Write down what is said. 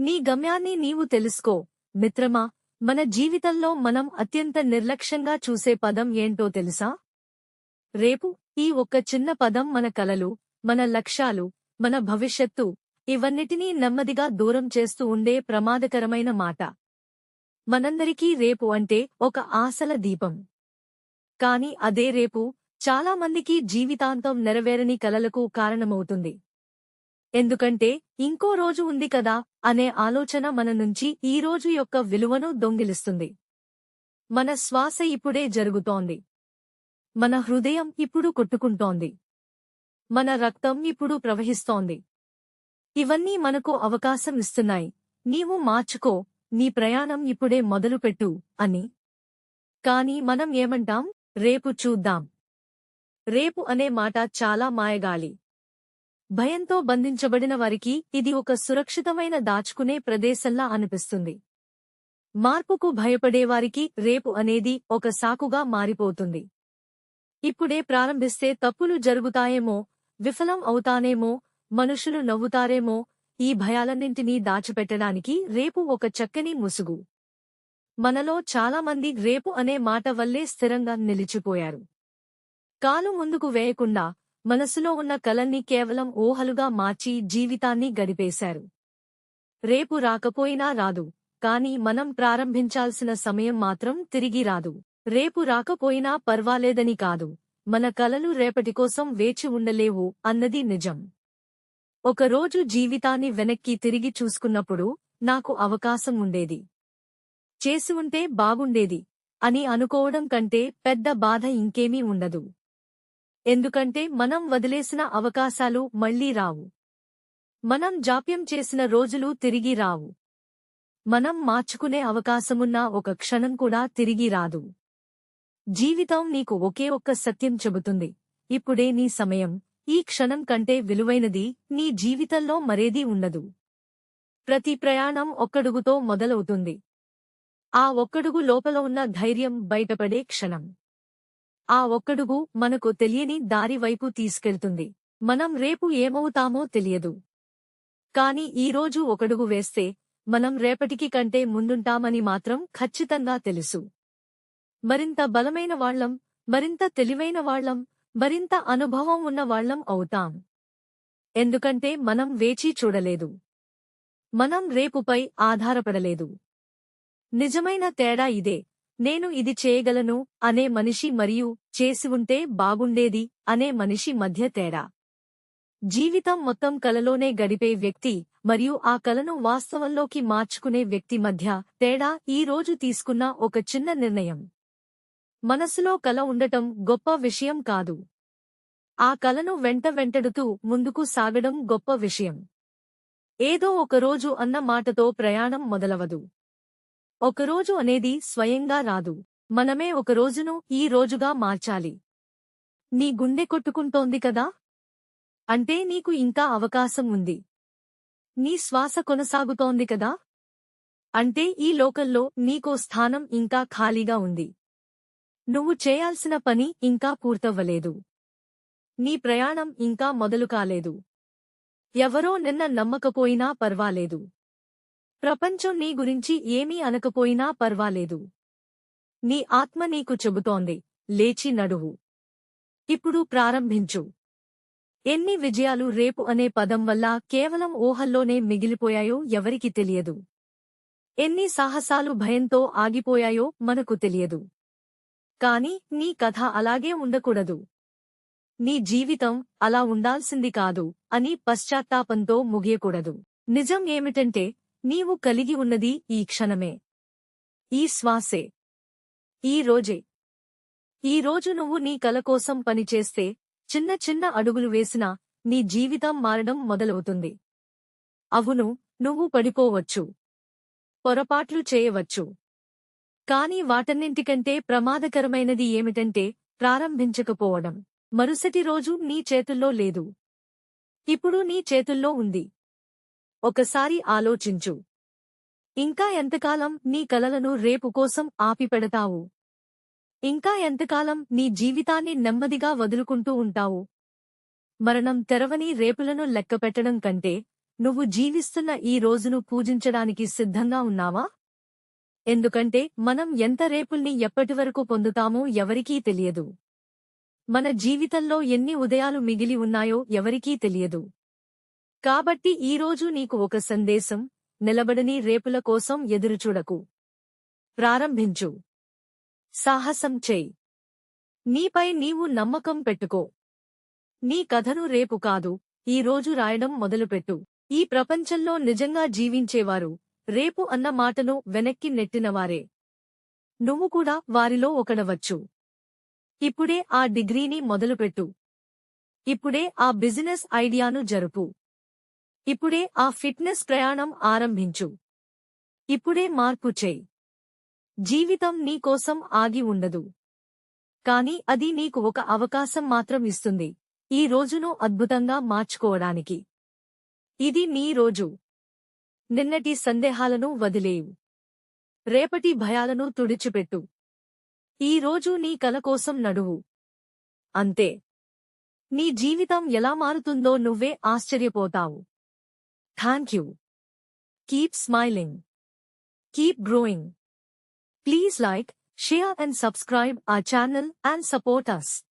నీ గమ్యాన్ని నీవు తెలుసుకో. మిత్రమా మన జీవితంలో మనం అత్యంత నిర్లక్ష్యంగా చూసే పదం ఏంటో తెలుసా? రేపు ఈ ఒక్క చిన్న పదం మన కలలు మన లక్ష్యాలు మన భవిష్యత్తు ఇవన్నిటినీ నెమ్మదిగా దూరం చేస్తూ ఉండే ప్రమాదకరమైన మాట. మనందరికీ రేపు అంటే ఒక ఆశల దీపం. కాని అదే రేపు చాలా మందికి జీవితాంతం నెరవేరని కలలకు కారణమవుతుంది. ఎందుకంటే ఇంకో రోజు ఉంది కదా అనే ఆలోచన మన నుంచి ఈ రోజు యొక్క విలువను దొంగిలిస్తుంది. మన శ్వాస ఇప్పుడే జరుగుతోంది. మన హృదయం ఇప్పుడు కొట్టుకుంటోంది. మన రక్తం ఇప్పుడు ప్రవహిస్తోంది. ఇవన్నీ మనకు అవకాశం ఇస్తున్నాయి. నీవు మార్చుకో నీ ప్రయాణం ఇప్పుడే మొదలుపెట్టు అని. కాని మనం ఏమంటాం? రేపు చూద్దాం. రేపు అనే మాట చాలా మాయగాలి. భయంతో బంధించబడిన వారికి ఇది ఒక సురక్షితమైన దాచుకునే ప్రదేశంలా అనిపిస్తుంది. మార్పుకు భయపడేవారికి రేపు అనేది ఒక సాకుగా మారిపోతుంది. ఇప్పుడే ప్రారంభిస్తే తప్పులు జరుగుతాయేమో విఫలం అవుతానేమో మనుషులు నవ్వుతారేమో ఈ భయాలన్నింటినీ దాచిపెట్టడానికి రేపు ఒక చక్కని ముసుగు. మనలో చాలామంది రేపు అనే మాట వల్లే స్థిరంగా నిలిచిపోయారు. కాలు ముందుకు వేయకుండా మనసులో ఉన్న కలల్ని కేవలం ఊహలుగా మార్చి జీవితాన్ని గడిపేశారు. రేపు రాకపోయినా రాదు కాని మనం ప్రారంభించాల్సిన సమయం మాత్రం తిరిగి రాదు. రేపు రాకపోయినా పర్వాలేదని కాదు మన కలలు రేపటి కోసం వేచి ఉండలేవు అన్నది నిజం. ఒకరోజు జీవితాన్ని వెనక్కి తిరిగి చూసుకున్నప్పుడు నాకు అవకాశం ఉండేది. చేసి ఉంటే బాగుండేది అని అనుకోవడం కంటే పెద్ద బాధ ఇంకేమీ ఉండదు. ఎందుకంటే మనం వదిలేసిన అవకాశాలు మళ్ళీ రావు. మనం జాప్యం చేసిన రోజులు తిరిగి రావు. మనం మార్చుకునే అవకాశమున్న ఒక క్షణం కూడా తిరిగి రాదు. జీవితం నీకు ఒకే ఒక్క సత్యం చెబుతుంది. ఇప్పుడే నీ సమయం. ఈ క్షణం కంటే విలువైనది నీ జీవితంలో మరేదీ ఉండదు. ప్రతి ప్రయాణం ఒక్కడుగుతో మొదలవుతుంది. ఆ ఒక్కడుగు లోపల ఉన్న ధైర్యం బయటపడే క్షణం. ఆ ఒక్కడుగు మనకు తెలియని దారి వైపు తీసుకెళ్తుంది. మనం రేపు ఏమవుతామో తెలియదు. కాని ఈరోజు ఒకడుగు వేస్తే మనం రేపటికి కంటే ముందుంటామని మాత్రం ఖచ్చితంగా తెలుసు. మరింత బలమైన వాళ్ళం మరింత తెలివైన వాళ్ళం మరింత అనుభవం ఉన్న వాళ్ళం అవుతాం. ఎందుకంటే మనం వేచి చూడలేదు. మనం రేపుపై ఆధారపడలేదు. నిజమైన తేడా ఇదే. నేను ఇది చేయగలను అనే మనిషి మరియు చేసి ఉంటే బాగుండేది అనే మనిషి మధ్య తేడా. జీవితం మొత్తం కలలోనే గడిపే వ్యక్తి మరియు ఆ కలను వాస్తవంలోకి మార్చుకునే వ్యక్తి మధ్య తేడా ఈ రోజు తీసుకున్న ఒక చిన్న నిర్ణయం. మనసులో కల ఉండటం గొప్ప విషయం కాదు. ఆ కలను వెంట వెంటడుతూ ముందుకు సాగడం గొప్ప విషయం. ఏదో ఒకరోజు అన్న మాటతో ప్రయాణం మొదలవదు. ఒకరోజు అనేది స్వయంగా రాదు. మనమే ఒక రోజును ఈ రోజుగా మార్చాలి. నీ గుండె కొట్టుకుంటోంది కదా? అంటే నీకు ఇంకా అవకాశం ఉంది. నీ శ్వాస కొనసాగుతోంది కదా? అంటే ఈ లోకల్లో నీకో స్థానం ఇంకా ఖాళీగా ఉంది. నువ్వు చేయాల్సిన పని ఇంకా పూర్తవ్వలేదు. నీ ప్రయాణం ఇంకా మొదలు కాలేదు. ఎవరో నిన్న నమ్మకపోయినా పర్వాలేదు. ప్రపంచం నీ గురించి ఏమీ అనకపోయినా పర్వాలేదు. నీ ఆత్మ నీకు చెబుతోంది లేచి నడువు. ఇప్పుడు ప్రారంభించు. ఎన్ని విజయాలు రేపు అనే పదం వల్ల కేవలం ఊహల్లోనే మిగిలిపోయాయో ఎవరికి తెలియదు. ఎన్ని సాహసాలు భయంతో ఆగిపోయాయో మనకు తెలియదు. కాని నీ కథ అలాగే ఉండకూడదు. నీ జీవితం అలా ఉండాల్సింది కాదు అని పశ్చాత్తాపంతో ముగియకూడదు. నిజం ఏమిటంటే నీవు కలిగి ఉన్నది ఈ క్షణమే. ఈ శ్వాసే. ఈ రోజే. ఈ రోజు నువ్వు నీ కల కోసం పనిచేస్తే చిన్న చిన్న అడుగులు వేసినా నీ జీవితం మారడం మొదలవుతుంది. అవును నువ్వు పడిపోవచ్చు. పొరపాట్లు చేయవచ్చు. కాని వాటన్నింటికంటే ప్రమాదకరమైనది ఏమిటంటే ప్రారంభించకపోవడం. మరుసటి రోజు నీ చేతుల్లో లేదు. ఇప్పుడు నీ చేతుల్లో ఉంది. ఒకసారి ఆలోచించు. ఇంకా ఎంతకాలం నీ కలలను రేపు కోసం ఆపిపెడతావు? ఇంకా ఎంతకాలం నీ జీవితాన్ని నెమ్మదిగా వదులుకుంటూ ఉంటావు? మరణం తెరవని రేపులను లెక్కపెట్టడం కంటే నువ్వు జీవిస్తున్న ఈ రోజును పూజించడానికి సిద్ధంగా ఉన్నావా? ఎందుకంటే మనం ఎంత రేపుల్ని ఎప్పటివరకు పొందుతామో ఎవరికీ తెలియదు. మన జీవితంలో ఎన్ని ఉదయాలు మిగిలి ఉన్నాయో ఎవరికీ తెలియదు. కాబట్టి ఈరోజు నీకు ఒక సందేశం నిలబడని రేపుల కోసం ఎదురుచూడకు ప్రారంభించు. సాహసం చేయి. నీపై నీవు నమ్మకం పెట్టుకో. నీ కథను రేపు కాదు ఈ రోజు రాయడం మొదలుపెట్టు. ఈ ప్రపంచంలో నిజంగా జీవించేవారు రేపు అన్న మాటను వెనక్కి నెట్టినవారే. నువ్వు కూడా వారిలో ఒకడవచ్చు. ఇప్పుడే ఆ డిగ్రీని మొదలుపెట్టు. ఇప్పుడే ఆ బిజినెస్ ఐడియాను జరుపు. ఇప్పుడే ఆ ఫిట్నెస్ ప్రయాణం ఆరంభించు. ఇప్పుడే మార్పు చేయి. జీవితం నీకోసం ఆగి ఉండదు. కాని అది నీకు ఒక అవకాశం మాత్రం ఇస్తుంది. ఈ రోజును అద్భుతంగా మార్చుకోవడానికి. ఇది నీ రోజు. నిన్నటి సందేహాలను వదిలేవు రేపటి భయాలను తుడిచిపెట్టు. ఈ రోజు నీ కల కోసం నడువు. అంతే. నీ జీవితం ఎలా మారుతుందో నువ్వే ఆశ్చర్యపోతావు. Thank you. Keep smiling. Keep growing. Please like, share and subscribe our channel and support us.